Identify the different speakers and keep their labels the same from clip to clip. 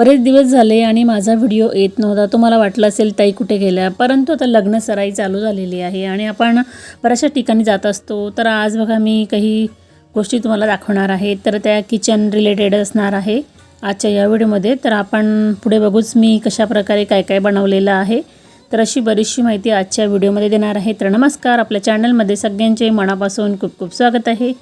Speaker 1: बरेच दिवस झाले आणि माझा व्हिडिओ येत नव्हता. तुम्हाला वाटलं असेल ताई कुठे गेल्या. परंतु आता लग्न सराई चालू झालेली आहे आणि आपण बऱ्याचशा ठिकाणी जात असतो. तर आज बघा मी काही गोष्टी तुम्हाला दाखवणार आहे. तर त्या किचन रिलेटेड असणार आहे आजच्या या व्हिडिओमध्ये. तर आपण पुढे बघूच मी कशाप्रकारे काय काय बनवलेलं आहे. तर अशी बरीचशी माहिती आजच्या व्हिडिओमध्ये देणार आहे. तर नमस्कार आपल्या चॅनलमध्ये सगळ्यांचे मनापासून खूप खूप स्वागत आहे.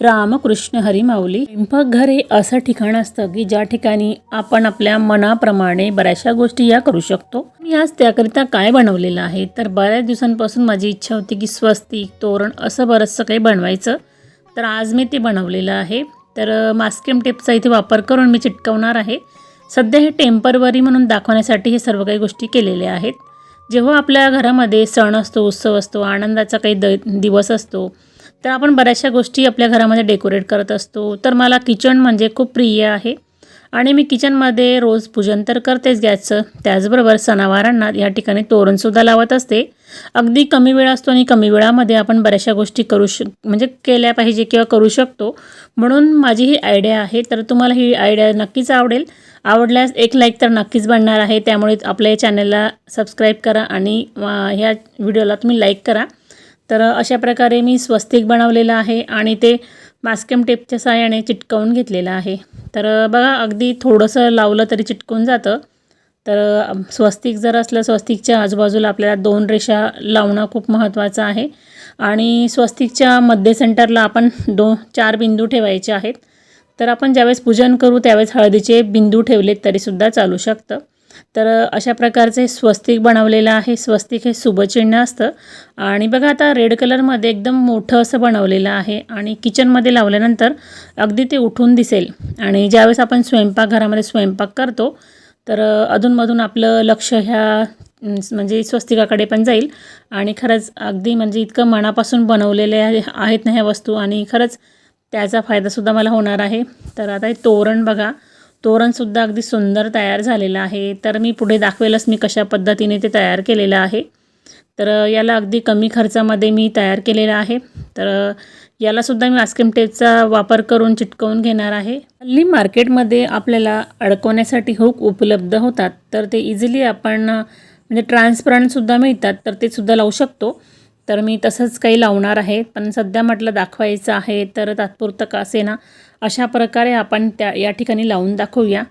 Speaker 1: रामकृष्ण हरिमाऊली. स्वयंपाकघर हे असं ठिकाण असतं की ज्या ठिकाणी आपण आपल्या मनाप्रमाणे बऱ्याचशा गोष्टी या करू शकतो. मी आज त्याकरिता काय बनवलेलं आहे? तर बऱ्याच दिवसांपासून माझी इच्छा होती की स्वस्तिक तोरण असं बरंचसं काही बनवायचं. तर आज मी ते बनवलेलं आहे. तर मास्किम टेपचा इथे वापर करून मी चिटकवणार आहे. सध्या हे टेम्परवरी म्हणून दाखवण्यासाठी हे सर्व काही गोष्टी केलेल्या आहेत. जेव्हा आपल्या घरामध्ये सण असतो उत्सव असतो आनंदाचा काही द दिवस असतो तर आपण बऱ्याचशा गोष्टी आपल्या घरामध्ये डेकोरेट करत असतो. तर मला किचन म्हणजे खूप प्रिय आहे. आणि मी किचनमध्ये रोज पूजन तर करतेच गॅसचं. त्याचबरोबर सणावारांना या ठिकाणी तोरणसुद्धा लावत असते. अगदी कमी वेळ असतो आणि कमी वेळामध्ये आपण बऱ्याचशा गोष्टी करू श म्हणजे केल्या पाहिजे किंवा करू शकतो. म्हणून माझी ही आयडिया आहे. तर तुम्हाला ही आयडिया नक्कीच आवडेल. आवडल्यास एक लाईक तर नक्कीच बनणार आहे. त्यामुळे आपल्या या चॅनलला सबस्क्राईब करा आणि ह्या व्हिडिओला तुम्ही लाईक करा. तर अशा प्रकारे मी स्वस्तिक बनवलेलं आहे आणि ते मास्कम टेपच्या साहाय्याने चिटकवून घेतलेलं आहे. तर बघा अगदी थोडंसं लावलं तरी चिटकून जातं. तर स्वस्तिक जर असलं स्वस्तिकच्या आजूबाजूला आपल्याला दोन रेषा लावणं खूप महत्त्वाचं आहे. आणि स्वस्तिकच्या मध्य सेंटरला आपण दोन चार बिंदू ठेवायचे आहेत. तर आपण ज्यावेळेस पूजन करू त्यावेळेस हळदीचे बिंदू ठेवलेत तरीसुद्धा चालू शकतं. तर अशा प्रकारचे स्वस्तिक बनवलेलं आहे. स्वस्तिक हे शुभचिन्ह असतं. आणि बघा आता रेड कलरमध्ये एकदम मोठं असं बनवलेलं आहे. आणि किचनमध्ये लावल्यानंतर अगदी ते उठून दिसेल. आणि ज्यावेळेस आपण स्वयंपाकघरामध्ये स्वयंपाक करतो तर अधूनमधून आपलं लक्ष ह्या म्हणजे स्वस्तिकाकडे पण जाईल. आणि खरंच अगदी म्हणजे इतकं मनापासून बनवलेले आहेत ना ह्या वस्तू. आणि खरंच त्याचा फायदासुद्धा मला होणार आहे. तर आता हे तोरण बघा. तोरणसुद्धा अगदी सुंदर तयार झालेलं आहे. तर मी पुढे दाखवेलच मी कशा पद्धतीने ते तयार केलेलं आहे. तर याला अगदी कमी खर्चामध्ये मी तयार केलेलं आहे. तर यालासुद्धा मी आस्क्रीम टेपचा वापर करून चिटकवून घेणार आहे. हल्ली मार्केटमध्ये आपल्याला अडकवण्यासाठी हुक उपलब्ध होतात. तर ते इझिली आपण म्हणजे ट्रान्सपरंटसुद्धा मिळतात. तर ते सुद्धा लावू शकतो. तर मी तसंच काही लावणार आहे. पण सध्या म्हटलं दाखवायचं आहे तर तात्पुरतं का असे ना अशा प्रकारे आपण त्या या ठिकाणी लावून दाखवूया.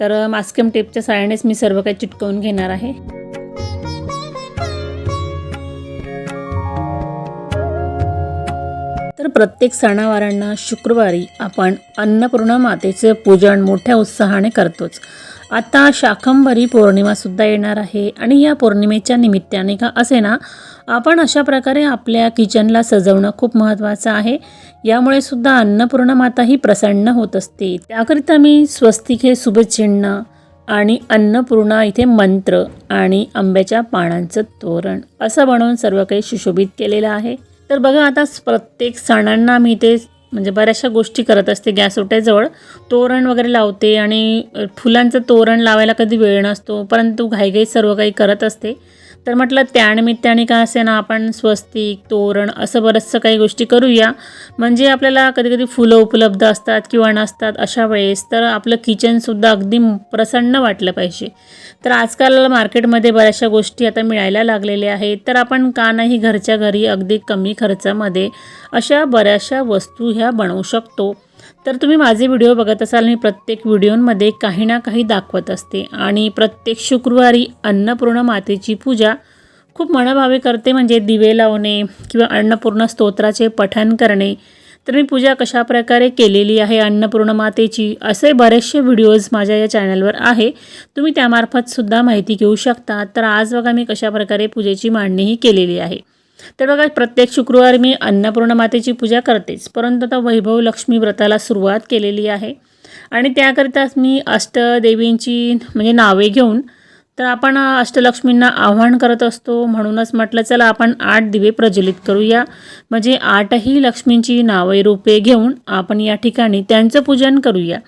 Speaker 1: तर मास्कम टेपच्या साहाय्यानेच मी सर्व काही चिटकवून घेणार आहे. तर प्रत्येक सणावारांना शुक्रवारी आपण अन्नपूर्णा मातेचे पूजन मोठ्या उत्साहाने करतोच. आता शाकंभरी पौर्णिमासुद्धा येणार आहे आणि या पौर्णिमेच्या निमित्ताने का असे ना आपण अशा प्रकारे आपल्या किचनला सजवणं खूप महत्त्वाचं आहे. यामुळे सुद्धा अन्नपूर्णा माता ही प्रसन्न होत असते. त्याकरिता मी स्वस्तिक हे शुभचिन्ह आणि अन्नपूर्णा इथे मंत्र आणि आंब्याच्या पानांचं तोरण असं बनवून सर्व काही सुशोभित केलेलं आहे. तर बघा आता प्रत्येक सणांना मी ते म्हणजे बऱ्याचशा गोष्टी करत असते. गॅस ओट्याजवळ तोरण वगैरे लावते आणि फुलांचं तोरण लावायला कधी वेळ नसतो. परंतु घाईघाई सर्व काही करत असते. तर म्हटलं त्यानिमित्ताने काय असे ना आपण स्वस्तिक तोरण असं बरंचसं काही गोष्टी करूया. म्हणजे आपल्याला कधी कधी फुलं उपलब्ध असतात किंवा नसतात अशा वेळेस तर आपलं किचनसुद्धा अगदी प्रसन्न वाटलं पाहिजे. तर आजकाल मार्केटमध्ये बऱ्याचशा गोष्टी आता मिळायला लागलेल्या आहेत. तर आपण का नाही घरच्या घरी अगदी कमी खर्चामध्ये अशा बऱ्याचशा वस्तू ह्या बनवू शकतो? तर तुम्ही माझे व्हिडिओ बघत असाल मी प्रत्येक व्हिडिओमध्ये काही ना काही दाखवत असते. आणि प्रत्येक शुक्रवारी अन्नपूर्ण मातेची पूजा खूप मनभावे करते म्हणजे दिवे लावणे किंवा अन्नपूर्ण स्तोत्राचे पठण करणे. तर मी पूजा कशा प्रकारे केलेली आहे अन्नपूर्ण मातेची असे बरेचसे व्हिडिओज माझ्या या चॅनलवर आहे. तुम्ही त्यामार्फतसुद्धा माहिती घेऊ शकता. तर आज बघा मी कशाप्रकारे पूजेची मांडणीही केलेली आहे. तर बघा प्रत्येक शुक्रवारी मी अन्नपूर्ण मातेची पूजा करतेच. परंतु आता वैभव लक्ष्मी व्रताला सुरुवात केलेली आहे. आणि त्याकरिताच मी अष्टदेवींची म्हणजे नावे घेऊन तर आपण अष्टलक्ष्मींना आव्हान करत असतो. म्हणूनच म्हटलं चला आपण आठ दिवे प्रज्वलित करूया. म्हणजे आठही लक्ष्मींची नावे रूपे घेऊन आपण या ठिकाणी त्यांचं पूजन करूया.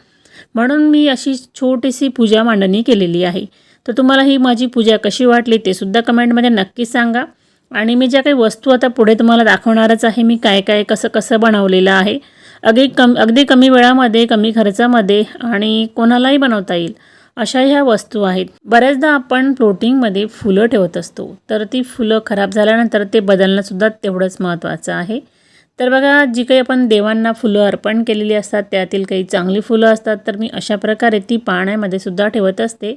Speaker 1: म्हणून मी अशी छोटीशी पूजा मांडणी केलेली आहे. तर तुम्हाला ही माझी पूजा कशी वाटली ते सुद्धा कमेंटमध्ये नक्की सांगा. आणि मी ज्या काही वस्तू आता पुढे तुम्हाला दाखवणारच आहे मी काय काय कसं कसं बनवलेलं आहे अगदी कम अगदी कमी वेळामध्ये कमी खर्चामध्ये आणि कोणालाही बनवता येईल अशा ह्या वस्तू आहेत. बऱ्याचदा आपण फ्लोटिंगमध्ये फुलं ठेवत असतो तर ती फुलं खराब झाल्यानंतर ते बदलणंसुद्धा तेवढंच महत्त्वाचं आहे. तर बघा जी काही आपण देवांना फुलं अर्पण केलेली असतात त्यातील काही चांगली फुलं असतात तर मी अशा प्रकारे ती पाण्यामध्ये सुद्धा ठेवत असते.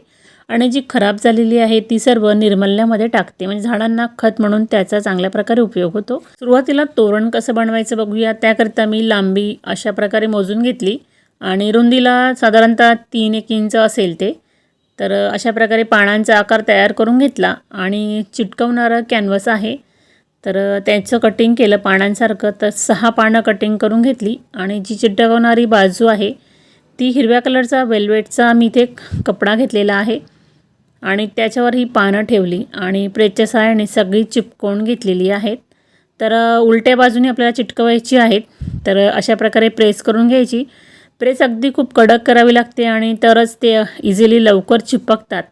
Speaker 1: आणि जी खराब झालेली आहे ती सर्व निर्मल्यामध्ये टाकते. म्हणजे झाडांना खत म्हणून त्याचा चांगल्या प्रकारे उपयोग होतो. सुरुवातीला तोरण कसं बनवायचं बघूया. त्याकरिता मी लांबी अशा प्रकारे मोजून घेतली. आणि रुंदीला साधारणतः तीन एक इंच असेल ते. तर अशा प्रकारे पानांचा आकार तयार करून घेतला. आणि चिटकवणारं कॅनव्हस आहे. तर त्याचं कटिंग केलं पानांसारखं. तर सहा पानं कटिंग करून घेतली. आणि जी चिटकवणारी बाजू आहे ती हिरव्या कलरचा वेल्वेटचा मी इथे कपडा घेतलेला आहे. आणि त्याच्यावर ही पानं ठेवली आणि प्रेसच्या सहाय्याने सगळी चिपकवून घेतलेली आहेत. तर उलट्या बाजूने आपल्याला चिटकवायची आहेत. तर अशा प्रकारे प्रेस करून घ्यायची. प्रेस अगदी खूप कडक करावी लागते आणि तरच ते इझिली लवकर चिपकतात.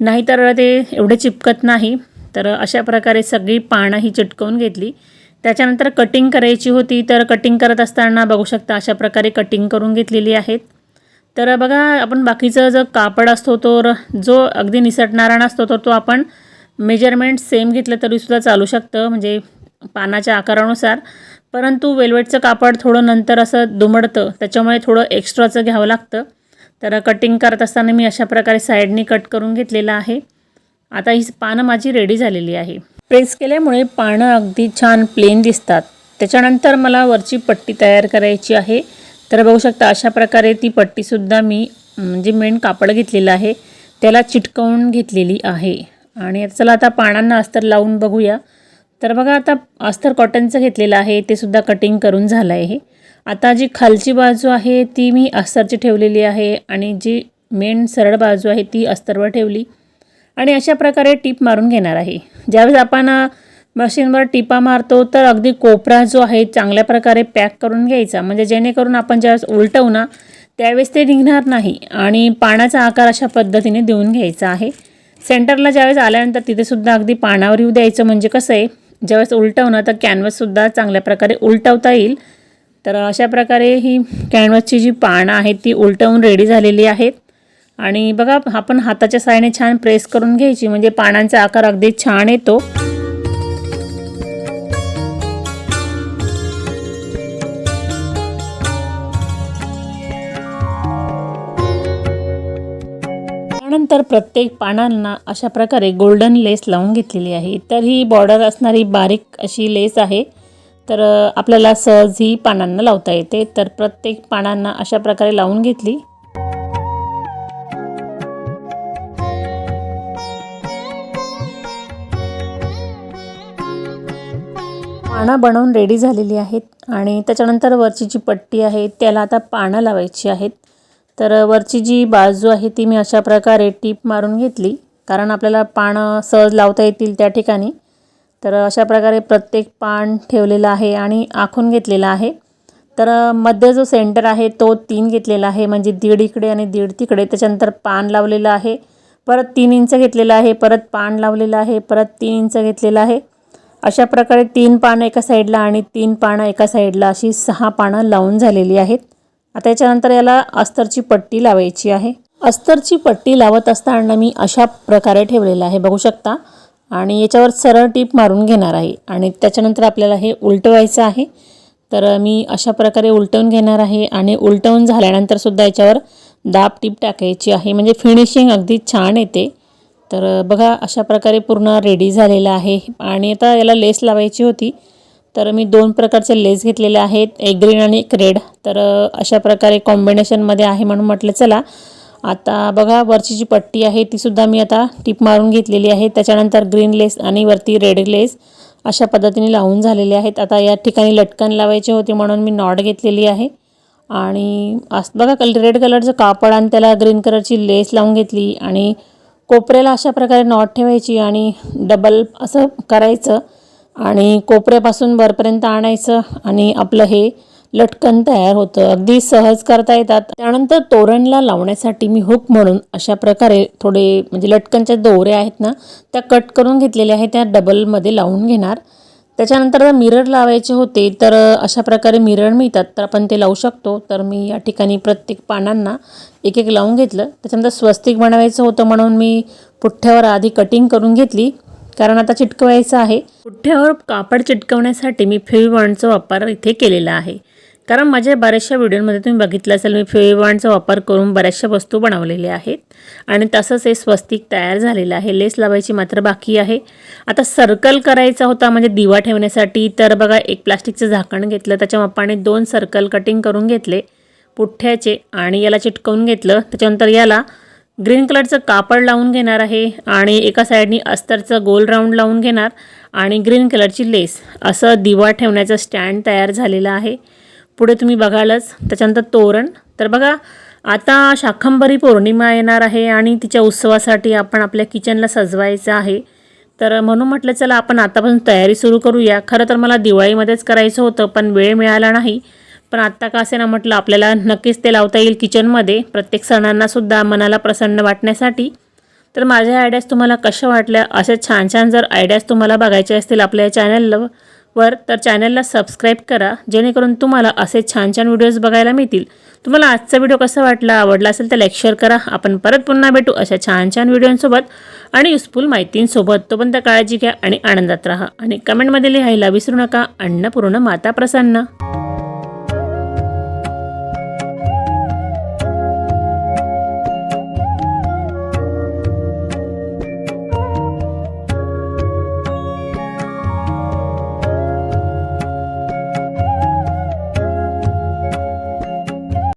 Speaker 1: नाहीतर ते एवढे चिपकत नाही. तर अशा प्रकारे सगळी पानं ही चिटकवून घेतली. त्याच्यानंतर कटिंग करायची होती. तर कटिंग करत असताना बघू शकता अशा प्रकारे कटिंग करून घेतलेली आहेत. तर बघा आपण बाकीचं जो कापड असतो तो जो अगदी निसटणारा नसतो तर तो आपण मेजरमेंट सेम घेतलं तरीसुद्धा चालू शकतं म्हणजे पानाच्या आकारानुसार. परंतु वेल्वेटचं कापड थोडं नंतर असं दुमडतं त्याच्यामुळे थोडं एक्स्ट्राचं घ्यावं लागतं. तर कटिंग करत असताना मी अशा प्रकारे साईडनी कट करून घेतलेलं आहे. आता ही पानं माझी रेडी झालेली आहे. प्रेस केल्यामुळे पानं अगदी छान प्लेन दिसतात. त्याच्यानंतर मला वरची पट्टी तयार करायची आहे. तर बघू शकता अशा प्रकारे ती पट्टीसुद्धा मी म्हणजे मेन कापड घेतलेलं आहे त्याला चिटकवून घेतलेली आहे. आणि चला आता पानांना अस्तर लावून बघूया. तर बघा आता अस्तर कॉटनचं घेतलेलं आहे ते सुद्धा कटिंग करून झालं आहे आता जी खालची बाजू आहे ती मी अस्तरची ठेवलेली आहे आणि जी मेन सरळ बाजू आहे ती अस्तरवर ठेवली. आणि अशा प्रकारे टीप मारून घेणार आहे. ज्यावेळेस आपण मशीनवर टिपा मारतो तर अगदी कोपरा जो आहे चांगल्या प्रकारे पॅक करून घ्यायचा. म्हणजे जेणेकरून आपण ज्यावेळेस उलटवू ना त्यावेळेस ते निघणार नाही आणि पाण्याचा आकार अशा पद्धतीने देऊन घ्यायचा आहे. सेंटरला ज्यावेळेस आल्यानंतर तिथेसुद्धा अगदी पानावर येऊ द्यायचं. म्हणजे कसं आहे ज्यावेळेस उलटवणं तर कॅनव्हससुद्धा चांगल्या प्रकारे उलटवता येईल. तर अशा प्रकारे ही कॅनव्हसची जी पानं आहेत ती उलटवून रेडी झालेली आहेत. आणि बघा आपण हाताच्या साहाय्याने छान प्रेस करून घ्यायची. म्हणजे पानांचा आकार अगदी छान येतो. त्यानंतर प्रत्येक पानांना अशा प्रकारे गोल्डन लेस लावून घेतलेली आहे. तर ही बॉर्डर असणारी बारीक अशी लेस आहे. तर आपल्याला सहज ही पानांना लावता येते. तर प्रत्येक पानांना अशा प्रकारे लावून घेतली. पानं बनवून रेडी झालेली आहेत आणि त्याच्यानंतर वरची जी पट्टी आहे त्याला आता पानं लावायची आहेत. तर वरची जी बाजू आहे ती मी अशा प्रकारे टीप मारून घेतली. कारण आपल्याला पानं सहज लावता येतील त्या ठिकाणी. तर अशा प्रकारे प्रत्येक पान ठेवलेलं आहे आणि आखून घेतलेलं आहे. तर मध्ये जो सेंटर आहे तो तीन घेतलेला आहे. म्हणजे दीड इकडे आणि दीड तिकडे. त्याच्यानंतर पान लावलेलं आहे. परत तीन इंच घेतलेलं आहे. परत पान लावलेलं आहे. परत तीन इंच घेतलेलं आहे. अशा प्रकारे तीन पानं एका साईडला आणि तीन पानं एका साईडला अशी सहा पानं लावून झालेली आहेत. आता याच्यानंतर याला अस्तरची पट्टी लावायची आहे. अस्तरची पट्टी लावत असताना मी अशा प्रकारे ठेवलेलं आहे. बघू शकता. आणि याच्यावर सरळ टीप मारून घेणार आहे. आणि त्याच्यानंतर आपल्याला हे उलटवायचं आहे. तर मी अशा प्रकारे उलटवून घेणार आहे. आणि उलटवून झाल्यानंतर सुद्धा याच्यावर दाब टीप टाकायची आहे. म्हणजे फिनिशिंग अगदी छान येते. तर बघा अशा प्रकारे पूर्ण रेडी झालेलं आहे. आणि आता याला लेस लावायची होती. तर मी दोन प्रकारचे लेस घेतलेले आहेत एक ग्रीन आणि एक रेड तर अशा प्रकारे कॉम्बिनेशनमध्ये आहे म्हणून म्हटलं चला. आता बघा वरची जी पट्टी आहे तीसुद्धा मी आता टिप मारून घेतलेली आहे. त्याच्यानंतर ग्रीन लेस आणि वरती रेड लेस अशा पद्धतीने लावून झालेले आहेत. आता या ठिकाणी लटकन लावायचे होते म्हणून मी नॉट घेतलेली आहे. आणि असं बघा कल रेड कलरचं कापड आणि त्याला ग्रीन कलरची लेस लावून घेतली. आणि कोपऱ्याला अशा प्रकारे नॉट ठेवायची आणि डबल असं करायचं. आणि कोपऱ्यापासून वरपर्यंत आणायचं आणि आपलं हे लटकन तयार होतं. अगदी सहज करता येतात. त्यानंतर तोरणला लावण्यासाठी मी हुक म्हणून अशा प्रकारे थोडे म्हणजे लटकनच्या दोऱ्या आहेत ना त्या कट करून घेतलेल्या आहेत. त्या डबलमध्ये लावून घेणार. त्याच्यानंतर मिरर लावायचे होते तर अशा प्रकारे मिरर मिळतात. तर आपण ते लावू शकतो. तर मी या ठिकाणी प्रत्येक पानांना एक एक लावून घेतलं. त्याच्यानंतर स्वस्तिक बनवायचं होतं म्हणून मी पुठ्ठ्यावर आधी कटिंग करून घेतली. कारण आता चिटकवायचं आहे. पुठ्ठ्यावर कापड चिटकवण्यासाठी मी फेविबॉन्डचा वापर इथे केलेला आहे. कारण माझ्या बऱ्याचशा व्हिडिओमध्ये तुम्ही बघितलं असेल मी फेविबॉन्डचा वापर करून बऱ्याचशा वस्तू बनवलेल्या आहेत. आणि तसंच हे स्वस्तिक तयार झालेलं आहे. लेस लावायची मात्र बाकी आहे. आता सर्कल करायचा होता म्हणजे दिवा ठेवण्यासाठी. तर बघा एक प्लास्टिकचं झाकण घेतलं त्याच्या मापाने दोन सर्कल कटिंग करून घेतले पुठ्ठ्याचे आणि याला चिटकवून घेतलं. त्याच्यानंतर याला ग्रीन कलरचं कापड लावून घेणार आहे आणि एका साईडनी अस्तरचं गोल राऊंड लावून घेणार आणि ग्रीन कलरची लेस असं दिवा ठेवण्याचं स्टँड तयार झालेलं आहे. पुढे तुम्ही बघालच त्याच्यानंतर तोरण. तर बघा आता शाखंबरी पौर्णिमा येणार आहे आणि तिच्या उत्सवासाठी आपण आपल्या किचनला सजवायचं आहे. तर म्हणून म्हटलं चला आपण आतापासून तयारी सुरू करूया. खरं तर मला दिवाळीमध्येच करायचं होतं पण वेळ मिळाला नाही. पण आत्ता का असे ना म्हटलं आपल्याला नक्कीच ते लावता येईल किचनमध्ये. प्रत्येक सणांनासुद्धा मनाला प्रसन्न वाटण्यासाठी. तर माझ्या आयडियाज तुम्हाला कशा वाटल्या? अशा छान छान जर आयडियाज तुम्हाला बघायचे असतील आपल्या चॅनलला वर तर चॅनलला सबस्क्राईब करा. जेणेकरून तुम्हाला असे छान छान व्हिडिओज बघायला मिळतील. तुम्हाला आजचा व्हिडिओ कसा वाटला? आवडला असेल तर लाईक शेअर करा. आपण परत पुन्हा भेटू अशा छान छान व्हिडिओंसोबत आणि युजफुल माहितींसोबत. तोपर्यंत काळजी घ्या आणि आनंदात राहा. आणि कमेंटमध्ये लिहायला विसरू नका. अन्नपूर्ण माता प्रसन्न.